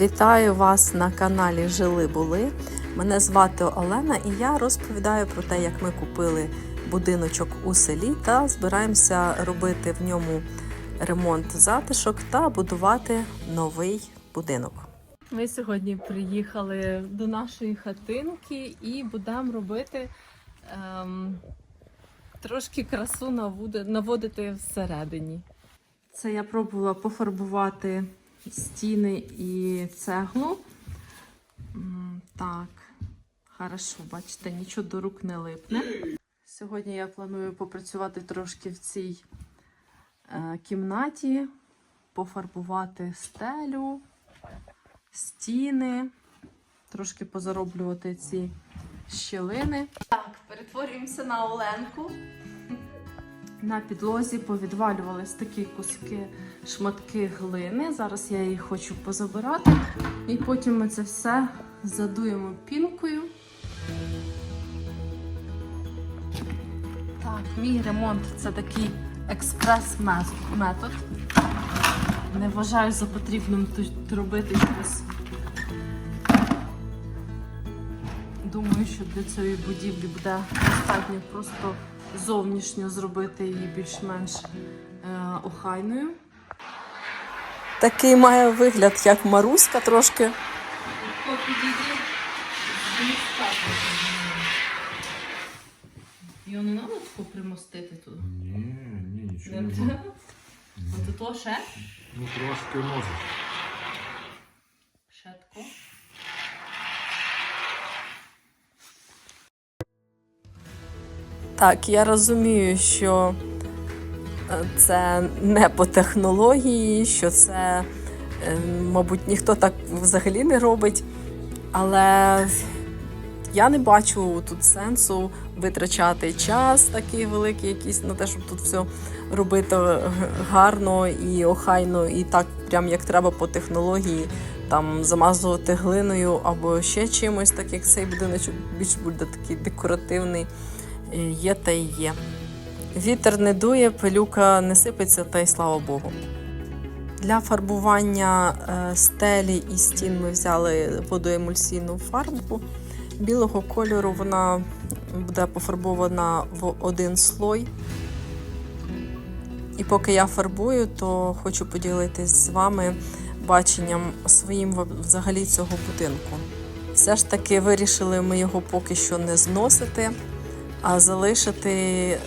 Вітаю вас на каналі Жили Були. Мене звати Олена і я розповідаю про те, як ми купили будиночок у селі та збираємося робити в ньому ремонт затишок та будувати новий будинок. Ми сьогодні приїхали до нашої хатинки і будемо робити ем, трошки красу наводити всередині. Це я пробувала пофарбувати стіни і цеглу. Так, хорошо, бачите, нічого до рук не липне. Сьогодні я планую попрацювати трошки в цій е, кімнаті, пофарбувати стелю, стіни, трошки позароблювати ці щілини. Так, перетворюємося на Оленку. На підлозі повідвалювались такі куски, шматки глини. Зараз я їх хочу позабирати. І потім ми це все задуємо пінкою. Так, мій ремонт це такий експрес-метод. Не вважаю за потрібним тут робити щось. Думаю, що для цієї будівлі буде достатньо просто зовнішньо зробити її більш-менш е, охайною. Такий має вигляд, як Маруська трошки. Його не треба тако примостити тут. Ні, ні, нічого Не. От то ще? Ну трошки може. Ще тако. Так, я розумію, що е, це не по технології, що це, е, мабуть, ніхто так взагалі не робить. Але я не бачу тут сенсу витрачати час такий великий, якийсь на те, щоб тут все робити гарно і охайно, і так, прям як треба по технології, там замазувати глиною або ще чимось, так як цей будиночок більш буде такий декоративний. Е, Є та й є. Вітер не дує, пилюка не сипеться, та й слава Богу. Для фарбування е, стелі і стін ми взяли водоемульсійну фарбу. Білого кольору вона буде пофарбована в один слой. І поки я фарбую, то хочу поділитись з вами баченням своїм взагалі цього будинку. Все ж таки вирішили ми його поки що не зносити, а залишити е,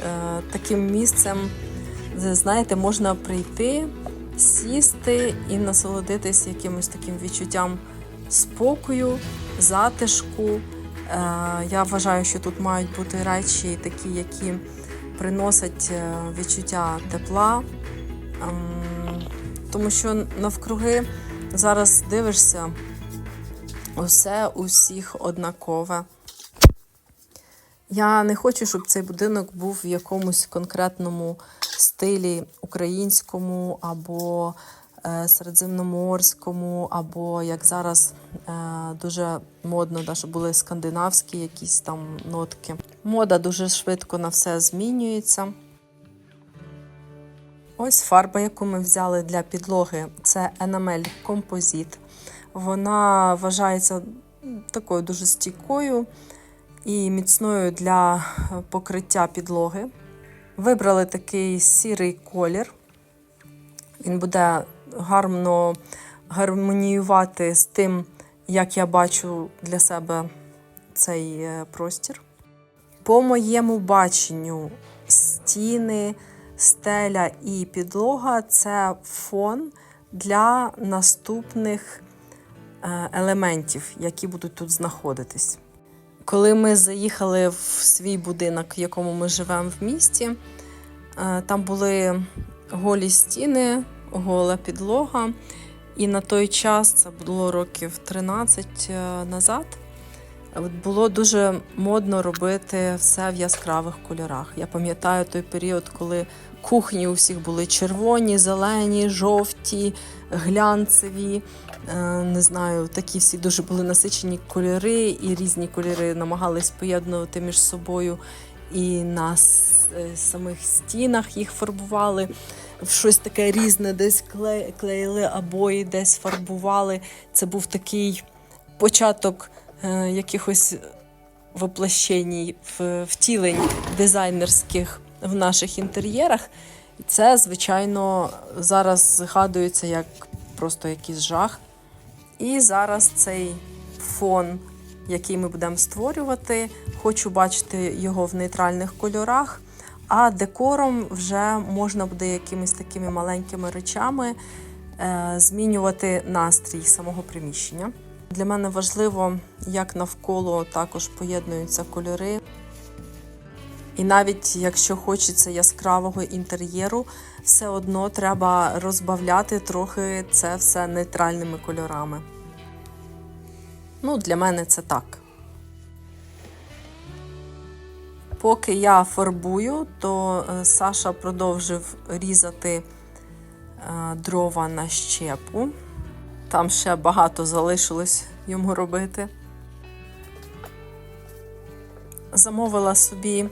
таким місцем, де, знаєте, можна прийти, сісти і насолодитись якимось таким відчуттям спокою, затишку. Е, я вважаю, що тут мають бути речі такі, які приносять е, відчуття тепла. Ем, тому що навкруги зараз дивишся, усе у всіх однакове. Я не хочу, щоб цей будинок був в якомусь конкретному стилі українському або е, середземноморському, або як зараз е, дуже модно, да, щоб були скандинавські якісь там нотки. Мода дуже швидко на все змінюється. Ось фарба, яку ми взяли для підлоги, це Enamel Composite. Вона вважається такою дуже стійкою і міцною для покриття підлоги. Вибрали такий сірий колір. Він буде гарно гармоніювати з тим, як я бачу для себе цей е, простір. По моєму баченню, стіни, стеля і підлога це фон для наступних е, елементів, які будуть тут знаходитись. Коли ми заїхали в свій будинок, в якому ми живемо в місті, е, там були голі стіни, гола підлога. І на той час, це було років 13 е, назад, було дуже модно робити все в яскравих кольорах. Я пам'ятаю той період, коли кухні у всіх були червоні, зелені, жовті, глянцеві. Е, Не знаю, такі всі дуже були насичені кольори, і різні кольори намагались поєднувати між собою. і на е, самих стінах їх фарбували. В щось таке різне, десь клеїли обої, десь фарбували. Це був такий початок е, якихось воплощень, в- втілень дизайнерських в наших інтер'єрах. І Це, звичайно, зараз згадується як просто якийсь жах. І зараз цей фон, який ми будемо створювати, хочу бачити його в нейтральних кольорах. А декором вже можна буде якимись такими маленькими речами е, змінювати настрій самого приміщення. Для мене важливо, як навколо також поєднуються кольори. І навіть якщо хочеться яскравого інтер'єру, все одно треба розбавляти трохи це все нейтральними кольорами. Ну, для мене це так. Поки я фарбую, то е, Саша продовжив різати е, дрова на щепу. Там ще багато залишилось йому робити. Замовила собі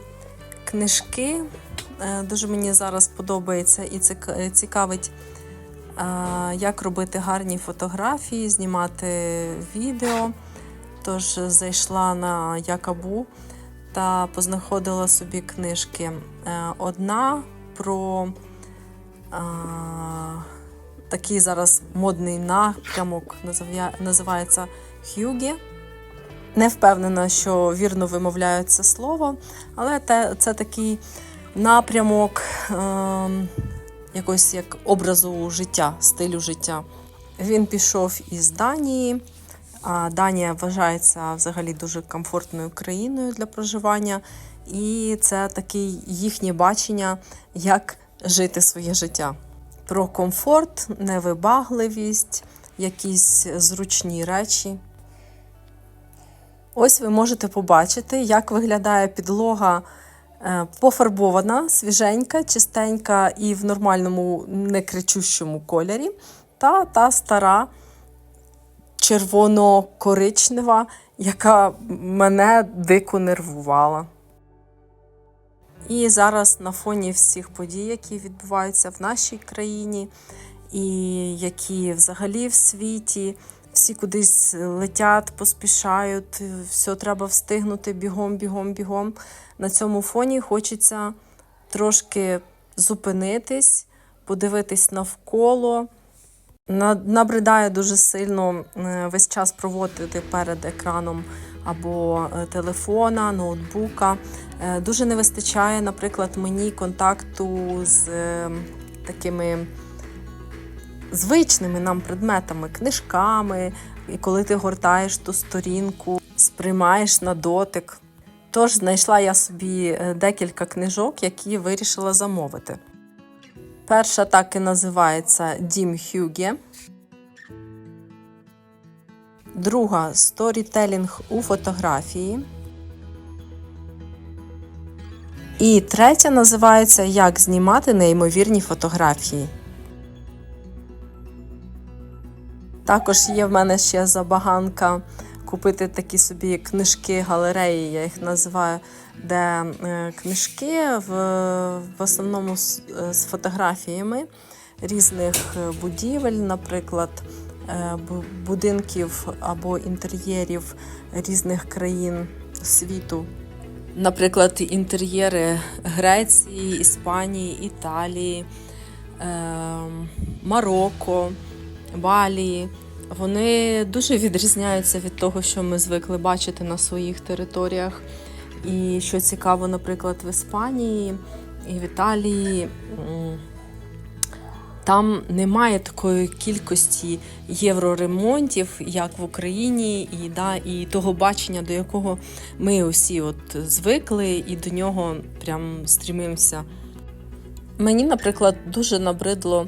книжки. Е, Дуже мені зараз подобається і цик- е, цікавить, е, як робити гарні фотографії, знімати відео. Тож зайшла на Якабу та познаходила собі книжки. Е, Одна про е, такий зараз модний напрямок, називається Хюгі. Не впевнена, що вірно вимовляю це слово, але те, це такий напрямок е, якось як образу життя, стилю життя. Він пішов із Данії. А Данія вважається взагалі дуже комфортною країною для проживання, і це таке їхнє бачення, як жити своє життя. Про комфорт, невибагливість, якісь зручні речі. Ось ви можете побачити, як виглядає підлога е, пофарбована, свіженька, чистенька і в нормальному некричущому кольорі. Та та стара червоно-коричнева, яка мене дико нервувала. І зараз на фоні всіх подій, які відбуваються в нашій країні, і які взагалі в світі, всі кудись летять, поспішають, все треба встигнути бігом, бігом, бігом. На цьому фоні хочеться трошки зупинитись, подивитись навколо. Набридає дуже сильно е, весь час проводити перед екраном або е, телефона, ноутбука. Е, Дуже не вистачає, наприклад, мені контакту з такими звичними нам предметами, книжками, і коли ти гортаєш ту сторінку, сприймаєш на дотик. Тож знайшла я собі е, декілька книжок, які вирішила замовити. Перша так і називається Дім Хюге. Друга сторітелінг у фотографії. І третя називається Як знімати неймовірні фотографії. Також є в мене ще забаганка купити такі собі книжки, галереї, я їх називаю, де е, книжки в, в основному з, е, з фотографіями різних е, будівель, наприклад, будинків або інтер'єрів різних країн світу. Наприклад, інтер'єри Греції, Іспанії, Італії, ем, Марокко, Балі. Вони дуже відрізняються від того, що ми звикли бачити на своїх територіях. І що цікаво, наприклад, в Іспанії і в Італії. Там немає такої кількості євроремонтів, як в Україні, і, да, і того бачення, до якого ми усі от звикли, і до нього прям стрімимося. Мені, наприклад, дуже набридло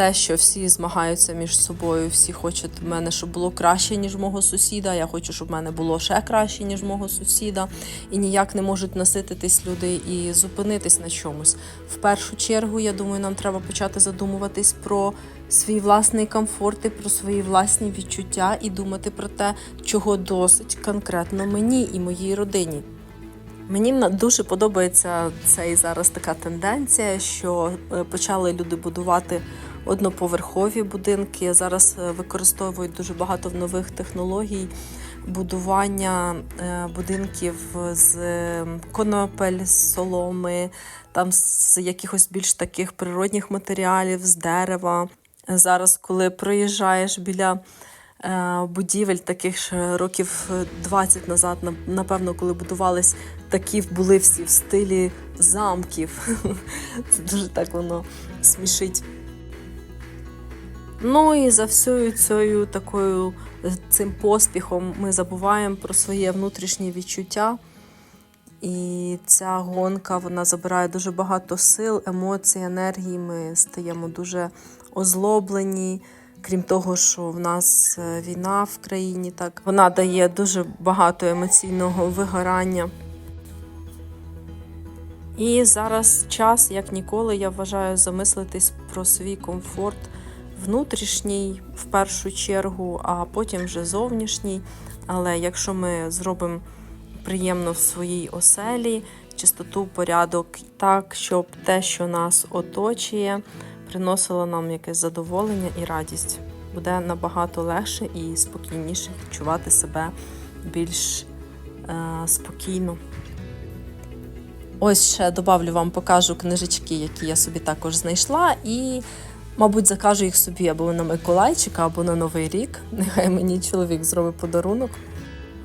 те, що всі змагаються між собою, всі хочуть в мене, щоб було краще, ніж мого сусіда. Я хочу, щоб в мене було ще краще, ніж мого сусіда. І ніяк не можуть насититись люди і зупинитись на чомусь. В першу чергу, я думаю, нам треба почати задумуватись про свій власний комфорт і про свої власні відчуття і думати про те, чого досить конкретно мені і моїй родині. Мені дуже подобається цей зараз така тенденція, що е, почали люди будувати одноповерхові будинки. Зараз е, використовують дуже багато нових технологій будування е, будинків з е, конопель, з соломи, там з якихось більш таких природних матеріалів, з дерева. Зараз, коли проїжджаєш біля е, будівель таких ж років 20 назад, напевно, коли будувались, такі були всі в стилі замків. Це дуже так воно смішить. Ну і за всю цією такою цим поспіхом ми забуваємо про своє внутрішнє відчуття. І ця гонка вона забирає дуже багато сил, емоцій, енергії. Ми стаємо дуже озлоблені. Крім того, що в нас е, війна в країні, так вона дає дуже багато емоційного вигорання. І зараз час, як ніколи, я вважаю, замислитись про свій комфорт внутрішній в першу чергу, а потім вже зовнішній. Але якщо ми зробимо приємно в своїй оселі, чистоту, порядок так, щоб те, що нас оточує, приносило нам якесь задоволення і радість, буде набагато легше і спокійніше відчувати себе більш е, спокійно. Ось ще добавлю вам, покажу книжечки, які я собі також знайшла, і, мабуть, закажу їх собі або на Миколайчика, або на Новий рік. Нехай мені чоловік зробить подарунок.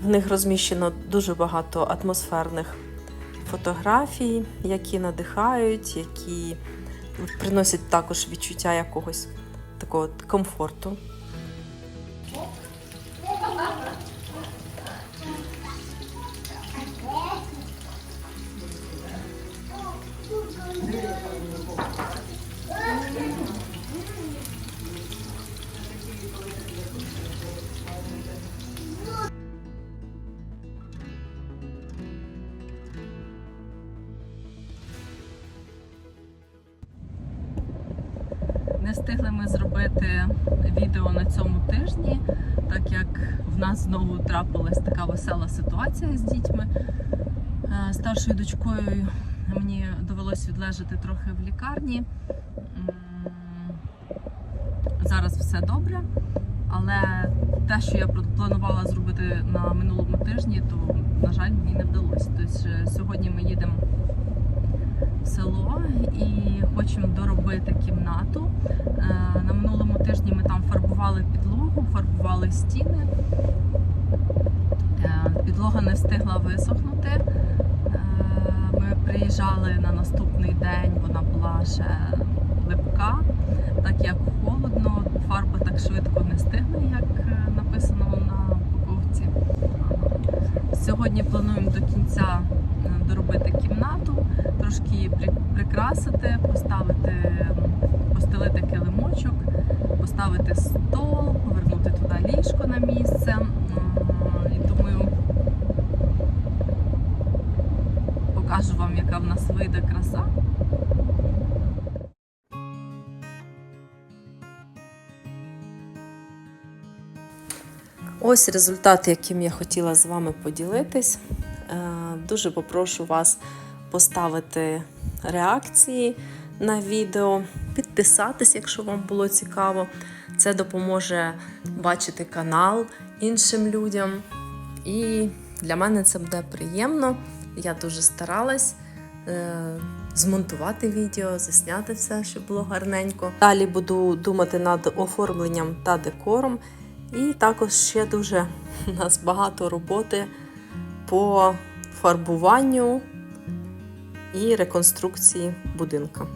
В них розміщено дуже багато атмосферних фотографій, які надихають, які приносять також відчуття якогось такого комфорту. Встигли ми зробити відео на цьому тижні, так як в нас знову трапилась така весела ситуація з дітьми. Е, Старшою дочкою мені довелось відлежати трохи в лікарні. Зараз все добре, але те, що я планувала зробити на минулому тижні, то, на жаль, мені не вдалося. Тобто сьогодні ми їдемо село і хочемо доробити кімнату. Е, На минулому тижні ми там фарбували підлогу, фарбували стіни. Е, Підлога не встигла висохнути. Е, Ми приїжджали на наступний день, вона була ще липка, так як холодно, фарба так швидко не стигне, як написано на упаковці. Сьогодні плануємо до кінця доробити кімнату, трошки прикрасити, поставити, постелити килимочок, поставити стол, повернути туди ліжко на місце. І думаю, покажу вам, яка в нас вийде краса. Ось результат, яким я хотіла з вами поділитись. Е, Дуже попрошу вас поставити реакції на відео, підписатись, якщо вам було цікаво. Це допоможе бачити канал іншим людям. І для мене це буде приємно. Я дуже старалась е, змонтувати відео, засняти все, щоб було гарненько. Далі буду думати над оформленням та декором. І також ще дуже у нас багато роботи по фарбуванню і реконструкції будинка.